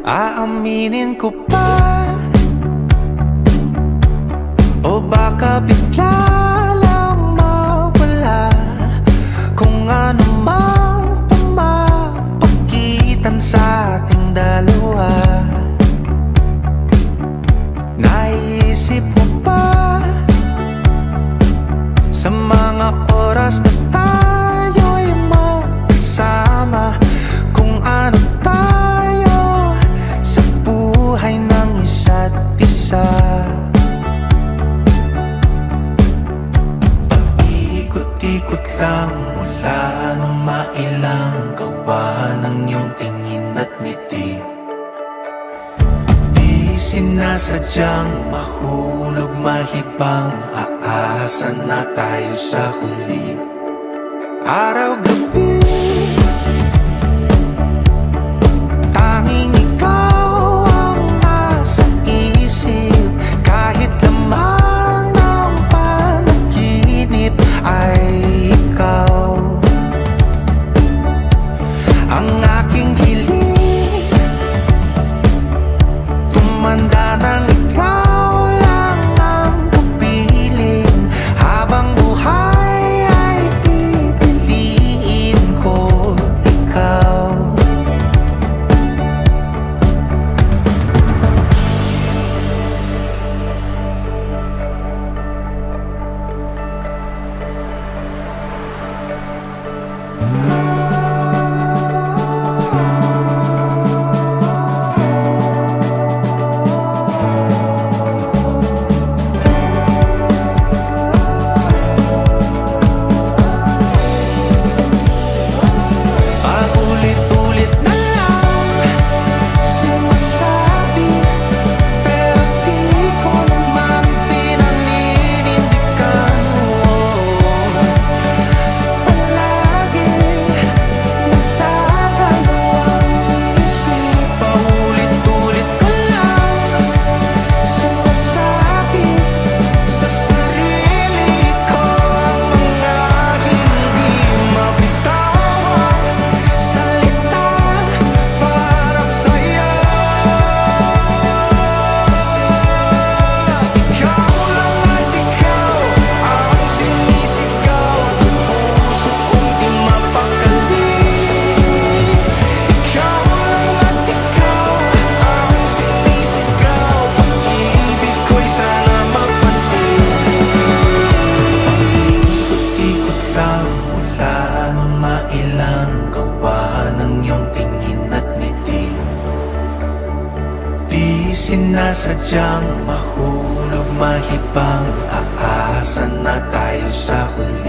Aaminin ko pa. O baka bigla lang mawala. Kung ano mang pamapagitan sa ating dalawa. Naisip mo pa Sa mga oras na mailang gawa ng iyong tingin at ngiti. Di sinasadyang mahulog mahibang Aasan na tayo sa huli. Araw gabi Sinasadyang mahulog mahibang Aasan na tayo sa huli.